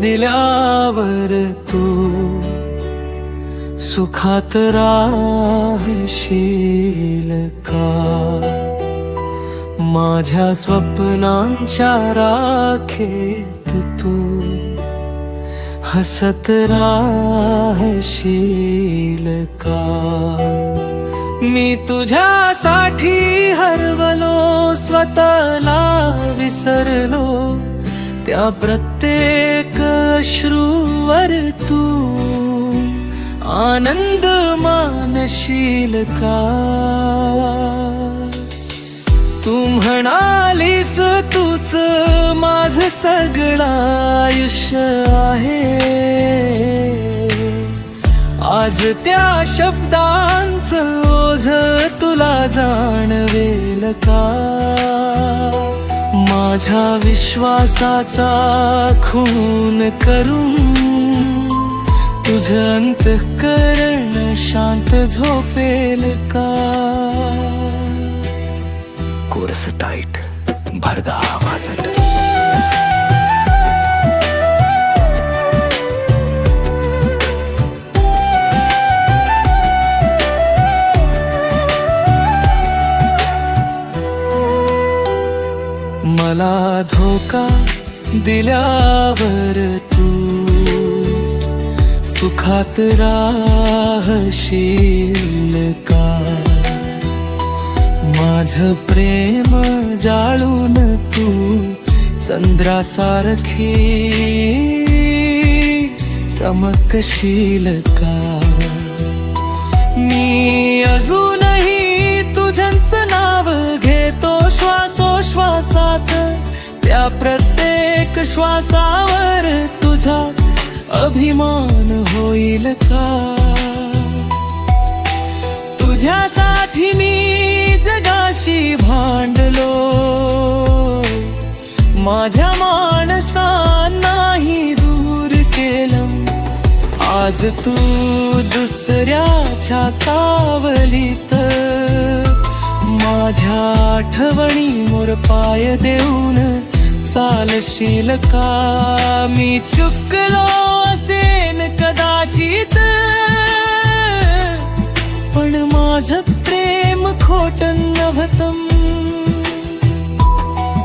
दिल्यावर तू सुखात राहशील का? माझ्या स्वप्नांच्या राखेत तू हसत राहशील का? मी तुझ्यासाठी हरवलो स्वतःला विसरलो त्या प्रत्येक श्रूवर तू आनंद मानशील का? तू म्हणालीस तूच माझ सगळं आयुष्य आहे. आज त्या शब्दांचं ओझ तुला जाणवेल का? माझ्या विश्वासाचा खून करून तुझं अंतःकरण शांत झोपेल का? कोरस टाईट भरदा आवाजात. मला धोका दिल्यावर तू सुखात राहशील का? माझ प्रेम जाळून तू चंद्रासारखी चमकशील का? मी त्या प्रत्येक श्वासावर तुझा अभिमान होईल का? तुझ्यासाठी मी जगाशी भांडलो. माझ्या माणसांनाही दूर केलं. आज तू दुसऱ्याच्या सावलीत. माझ्या आठवणी मोर पाय देऊन चालशील का? मी चुकलो असेन कदाचित. पण माझं प्रेम खोट नव्हतं.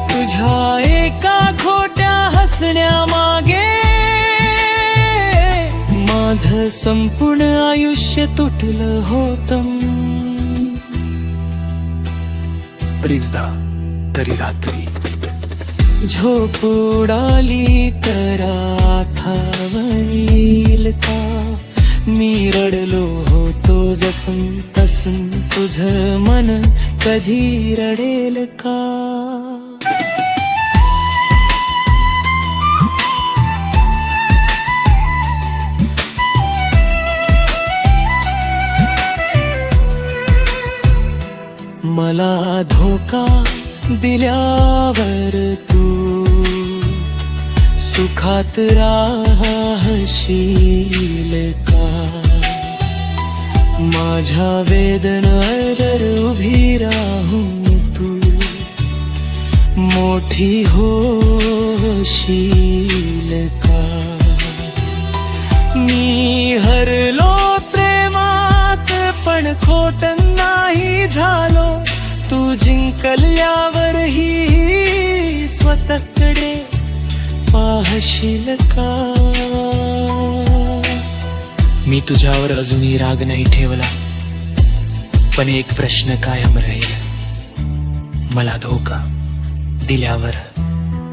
तुझ्या एका खोट्या हसण्यामागे माझं संपूर्ण आयुष्य तुटलं होतं. ब्रिजदा तरी रात्री झोप उडाली तर आठावईल का? मी रडलो होतो जसं तसं तुझ मन कधी रडेल का? मला धोका दिल्यावर तू सुखात राहशील का? माझ्या वेदनावर उभी राहून तू मोठी होशील का? मी हरलो प्रेमात पण खोट नाही झालो. तू जिंकल्यावर हशील का? मी तुझ्यावर अजूनही राग नाही ठेवला पण एक प्रश्न कायम राहील. मला धोका दिल्यावर